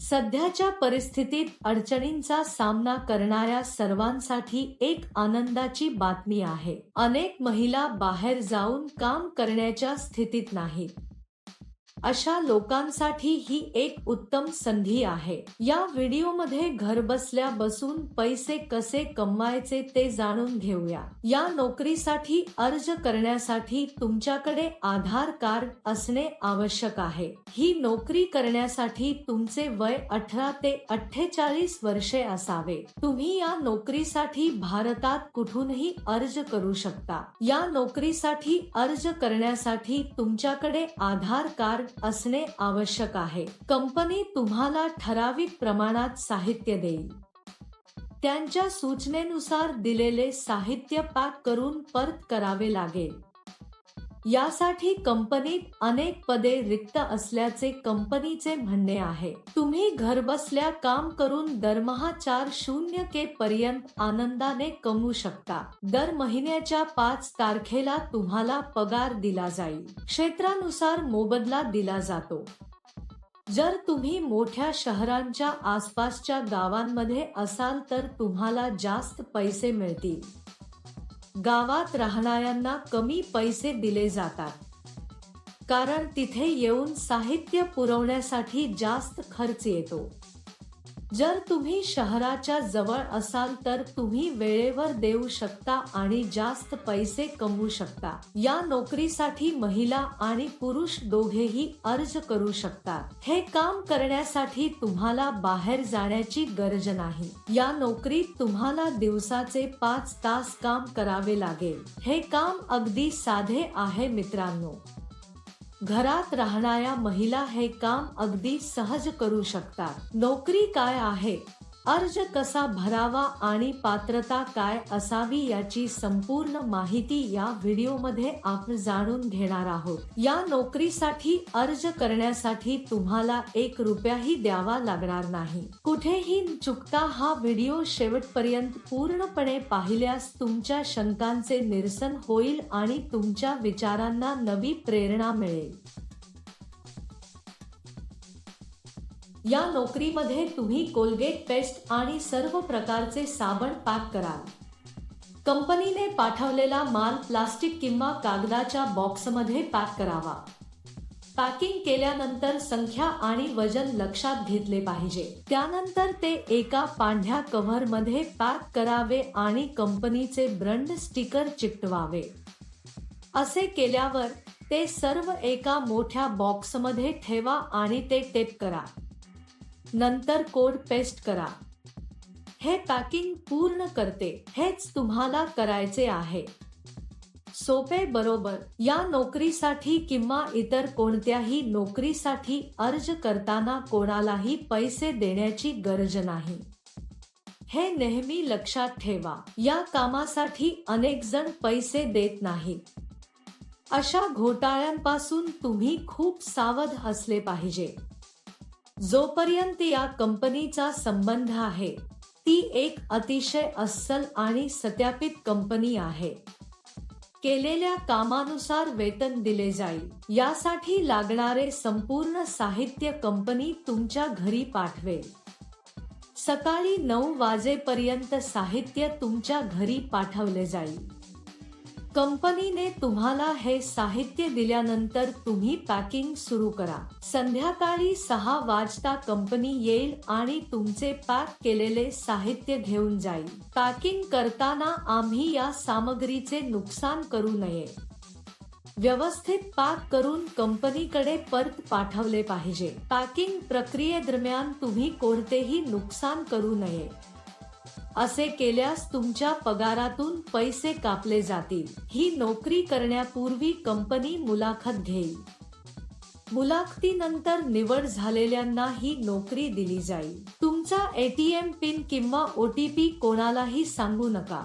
सध्याच्या परिस्थितीत अडचणींचा सामना करणाऱ्या सर्वांसाठी एक आनंदाची बातमी आहे. अनेक महिला बाहेर जाऊन काम करण्याच्या स्थितीत नाहीत. अशा लोकांसाठी ही एक उत्तम संधी आहे. या व्हिडिओमध्ये घर बसल्या बसून पैसे कसे कमवायचे ते जाणून घेऊया. या नोकरीसाठी अर्ज करण्यासाठी तुमच्याकडे आधार कार्ड असणे आवश्यक आहे. ही नोकरी करण्यासाठी तुमचे वय अठरा ते अठ्ठेचाळीस वर्षे असावे. तुम्ही या नोकरीसाठी भारतात कुठूनही अर्ज करू शकता. या नोकरीसाठी अर्ज करण्यासाठी तुमच्याकडे आधार कार्ड असणे आवश्यक आहे. कंपनी तुम्हाला ठराविक प्रमाणात साहित्य देईल. त्यांच्या सूचनेनुसार दिलेले साहित्य पॅक करून परत करावे लागेल. यासाठी कंपनीत अनेक पदे रिक्त असल्याचे कंपनीचे म्हणणे आहे. तुम्ही घरबसल्या काम करून दरमहा चार शून्य के पर्यंत आनंदाने कमवू शकता. दर महिन्याच्या पाच तारखेला तुम्हाला पगार दिला जाईल. क्षेत्रानुसार मोबदला दिला जातो. जर तुम्ही मोठ्या शहरांच्या आसपासच्या गावांमध्ये असाल तर तुम्हाला जास्त पैसे मिळतील. गावात राहणाऱ्यांना कमी पैसे दिले जातात. कारण तिथे येऊन साहित्य पुरवण्यासाठी जास्त खर्च येतो. जर तुम्ही शहराच्या जवळ असाल तर तुम्ही वेळेवर देऊ शकता आणि जास्त पैसे कमवू शकता. या नोकरीसाठी महिला आणि पुरुष दोघेही अर्ज करू शकतात हे काम करण्यासाठी तुम्हाला बाहेर जाण्याची गरज नाही. या नोकरीत तुम्हाला दिवसाचे पाच तास काम करावे लागेल. हे काम अगदी साधे आहे मित्रांनो. घरात राहणाऱ्या महिला हे काम अगदी सहज करू शकतात. नोकरी काय आहे? अर्ज कसा भरावा आणि पात्रता काय असावी याची संपूर्ण माहिती या व्हिडिओमध्ये आपण जाणून घेणार आहोत. या नोकरीसाठी अर्ज करण्यासाठी तुम्हाला एक रुपयाही द्यावा लागणार नाही. कुठेही चुकता हा व्हिडिओ शेवटपर्यंत पूर्णपणे पाहिल्यास तुमच्या शंकांचे निरसन होईल आणि तुमच्या विचारांना नवी प्रेरणा मिळेल. या नोकरीमध्ये तुम्ही कोलगेट पेस्ट आणि सर्व प्रकारचे साबण पॅक कराल. कंपनीने पाठवलेला माल प्लास्टिक किंवा कागदाच्या बॉक्समध्ये पॅक करावा. पॅकिंग केल्यानंतर संख्या आणि वजन लक्षात घेतले पाहिजे. त्यानंतर ते एका पांढऱ्या कव्हरमध्ये पॅक करावे आणि कंपनीचे ब्रंड स्टिकर चिकटवावे. असे केल्यावर ते सर्व एका मोठ्या बॉक्समध्ये ठेवा आणि ते टेप करा. नंतर कोड पेस्ट करा. हे पॅकिंग पूर्ण करते हेच तुम्हाला करायचे आहे. सोपे बरोबर या नोकरीसाठी किंवा इतर कोणत्याही नोकरीसाठी अर्ज करताना कोणालाही पैसे देण्याची गरज नाही. हे नेहमी लक्षात ठेवा या कामासाठी अनेक जण पैसे देत नाहीत. अशा घोटाळ्यांपासून तुम्ही खूप सावध असले पाहिजे. जोपर्यंत या कंपनीचा संबंध आहे ती एक अतिशय अस्सल आणि सत्यापित कंपनी आहे. केलेल्या कामानुसार वेतन दिले जाईल. यासाठी लागणारे संपूर्ण साहित्य कंपनी तुमच्या घरी पाठवेल. सकाळी नऊ वाजेपर्यंत साहित्य तुमच्या घरी पाठवले जाईल. कंपनीने तुम्हाला हे साहित्य दिल्यानंतर तुम्ही पॅकिंग सुरू करा. संध्याकाळी सहा वाजता कंपनी येईल आणि तुमचे पॅक केलेले साहित्य घेऊन जाईल. पॅकिंग करताना आम्ही या सामग्रीचे नुकसान करू नये. व्यवस्थित पॅक करून कंपनीकडे परत पाठवले पाहिजे. पॅकिंग प्रक्रियेदरम्यान तुम्ही कोणतेही नुकसान करू नये. असे केल्यास तुमच्या पगारातून पैसे कापले जातील. ही नोकरी करण्यापूर्वी कंपनी मुलाखत घेईल. मुलाखतीनंतर निवड झालेल्यांना ही नोकरी दिली जाईल. तुमचा एटीएम पिन किंवा ओटीपी कोणालाही सांगू नका.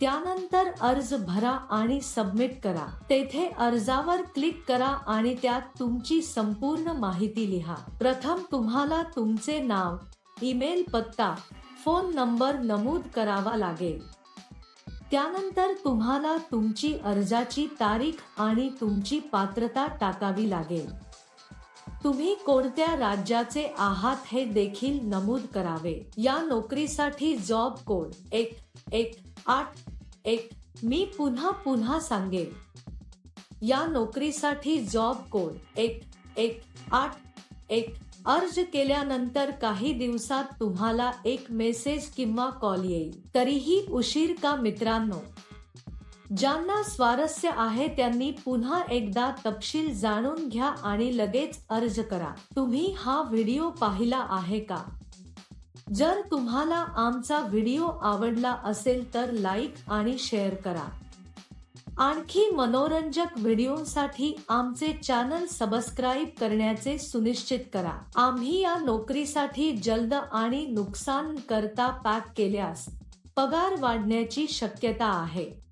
त्यानंतर अर्ज भरा आणि सबमिट करा. तेथे अर्जावर क्लिक करा आणि त्यात तुमची संपूर्ण माहिती लिहा. प्रथम तुम्हाला तुमचे नाव ईमेल पत्ता फोन नंबर नमूद करावा लागेल. त्यानंतर तुम्हाला तुमची अर्जाची तारीख आणि तुमची पात्रता टाकावी लागेल. तुम्ही कोणत्या राज्याचे आहात हे देखील नमूद करावे. या नोकरीसाठी जॉब कोड एक एक आठ एक मी पुन्हा पुन्हा सांगेन. या नोकरीसाठी जॉब कोड एक एक आठ एक अर्ज केल्यानंतर काही दिवसात तुम्हाला एक मेसेज किंवा कॉल येईल. तरीही उशीर का मित्रांनो? ज्यांना स्वारस्य आहे त्यांनी पुन्हा एकदा तपशील जाणून घ्या आणि लगेच अर्ज करा. तुम्ही हा व्हिडिओ पाहिला आहे का? जर तुम्हाला आमचा व्हिडिओ आवडला असेल तर लाईक आणि शेअर करा. आणखी मनोरंजक व्हिडिओसाठी आमचे चॅनल सबस्क्राईब करण्याचे सुनिश्चित करा. आम्ही या नोकरीसाठी जलद आणि नुकसान करता पॅक केल्यास पगार वाढण्याची शक्यता आहे.